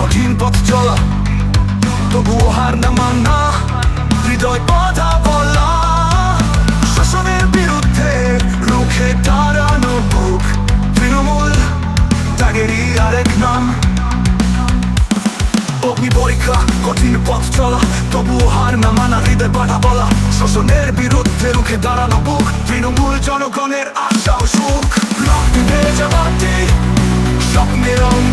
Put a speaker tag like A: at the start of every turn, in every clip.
A: কঠিন পথ চলা তবুও হার না মান না হৃদয় বাধা বলা। শাসনের বিরুদ্ধে রুখে দাঁড়ানো বুক, তৃণমূল ত্যাগেরই আরেক নাম। অগ্নি পরীক্ষা, কঠিন পথ চলা তবুও হার না মানা হৃদয় বাধা বলা। শোষণের বিরুদ্ধে রুখে দাঁড়ানো বুক, তৃণমূল জনগণের আশা ও সুখ। রক্ত বেজে বাতি স্বপ্নের অঙ্গ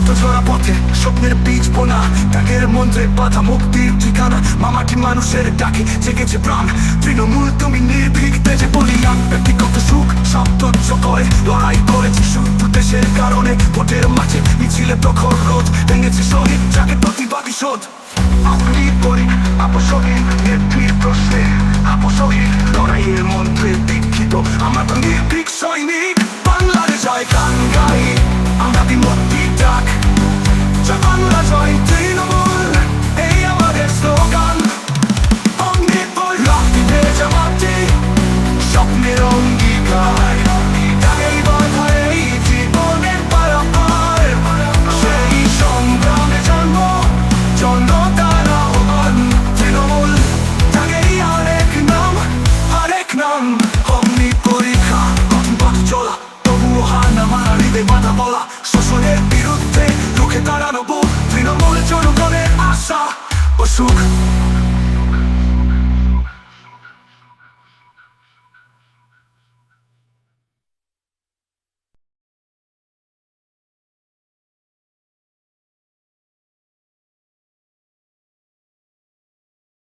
A: ভক্ত ঝরা পথে স্বপ্নের বীজ বোনা। তাকের মন্ত্রে বাধা মুক্তির ঠিকানা। মামাটি মানুষের ডাকে জেগেছে প্রাণ। তৃণমূল তুমি নির্ভীক, তেজে বলিলাম ব্যক্তিগত সুখ সপ্তর্য করে লড়াই করেছে শুদ্ধ দেশের কারণে। ভোটের মাঝে মিছিলে প্রখর রোধ ভেঙেছে শহীদ, যাকে প্রতিবাদী শোধ। আপনি করি আপসহীন নেত্রীর প্রশ্নে। আপসহীন লড়াইয়ের মন্ত্রে দীক্ষিত। আমরা তো নির্ভীক সৈনিক, বাংলার জয় গান গাই। আমরা বিমূর্তি Look.